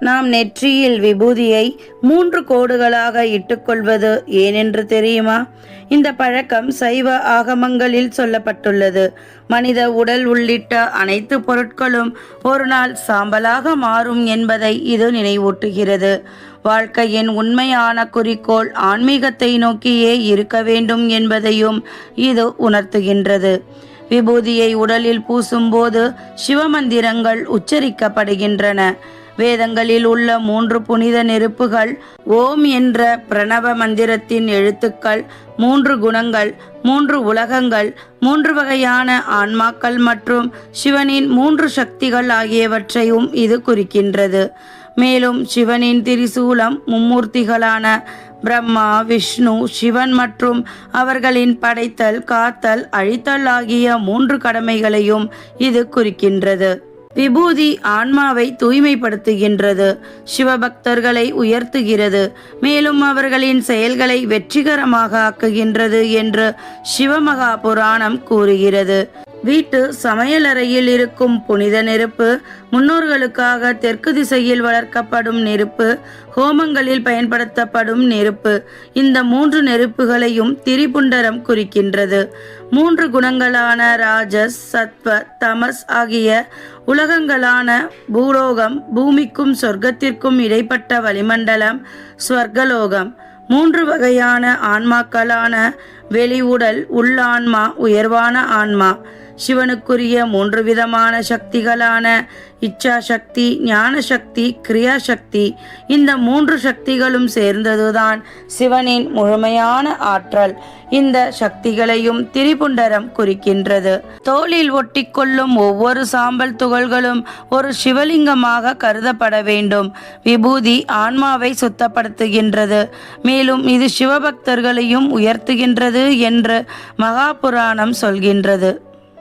நாம் நெற்றியில் விபூதியை மூன்று கோடுகளாக இட்டுக்கொள்வது ஏனென்று தெரியுமா? இந்த பழக்கம் சைவ ஆகமங்களில் சொல்லப்பட்டுள்ளது. மனித உடல் உள்ளிட்ட அனைத்து பொருட்களும் ஒரு நாள் சாம்பலாக மாறும் என்பதை இது நினைவூட்டுகிறது. வாழ்க்கையின் உண்மையான குறிக்கோள் ஆன்மீகத்தை நோக்கியே இருக்க வேண்டும் என்பதையும் இது உணர்த்துகின்றது. விபூதியை உடலில் பூசும்போது சிவமந்திரங்கள் உச்சரிக்கப்படுகின்றன. வேதங்களில் உள்ள மூன்று புனித நெருப்புகள் ஓம் என்ற பிரணவ மந்திரத்தின் எழுத்துக்கள் மூன்று குணங்கள் மூன்று உலகங்கள் மூன்று வகையான ஆன்மாக்கள் மற்றும் சிவனின் மூன்று சக்திகள் ஆகியவற்றையும் இது குறிக்கின்றது. மேலும் சிவனின் திரிசூலம் மும்மூர்த்திகளான பிரம்மா விஷ்ணு சிவன் மற்றும் அவர்களின் படைத்தல் காத்தல் அழித்தல் ஆகிய மூன்று கடமைகளையும் இது குறிக்கின்றது. விபூதி ஆன்மாவை தூய்மைப்படுத்துகின்றது. சிவபக்தர்களை உயர்த்துகிறது. மேலும் அவர்களின் செயல்களை வெற்றிகரமாக ஆக்குகின்றது என்று சிவமகா புராணம் கூறுகிறது. வீட்டு சமையலறையில் இருக்கும் புனித நெருப்பு முன்னோர்களுக்காக தெற்கு திசையில் வளர்க்கப்படும் நெருப்பு ஹோமங்களில் பயன்படுத்தப்படும் நெருப்பு. இந்த மூன்று நெருப்புகளையும் திரிபுண்டரம் குறிக்கின்றது. மூன்று குணங்களான ராஜஸ் சத்வ தமஸ் ஆகிய உலகங்களான பூலோகம் பூமிக்கும் சொர்க்கத்திற்கும் இடைப்பட்ட வளிமண்டலம் ஸ்வர்கலோகம். மூன்று வகையான ஆன்மாக்களான வெளி உடல் உள்ளான்மா உயர்வான ஆன்மா. சிவனுக்குரிய மூன்று விதமான சக்திகளான இச்சா சக்தி ஞான சக்தி கிரியா சக்தி இந்த மூன்று சக்திகளும் சேர்ந்ததுதான் சிவனின் முழுமையான ஆற்றல். இந்த சக்திகளையும் திரிபுண்டரம் குறிக்கின்றது. தோளில் ஒட்டிக்கொள்ளும் ஒவ்வொரு சாம்பல் துகள்களும் ஒரு சிவலிங்கமாக கருதப்பட வேண்டும். விபூதி ஆன்மாவை சுத்தப்படுத்துகின்றது. மேலும் இது சிவபக்தர்களையும் உயர்த்துகின்றது என்று மகாபுராணம் சொல்கின்றது.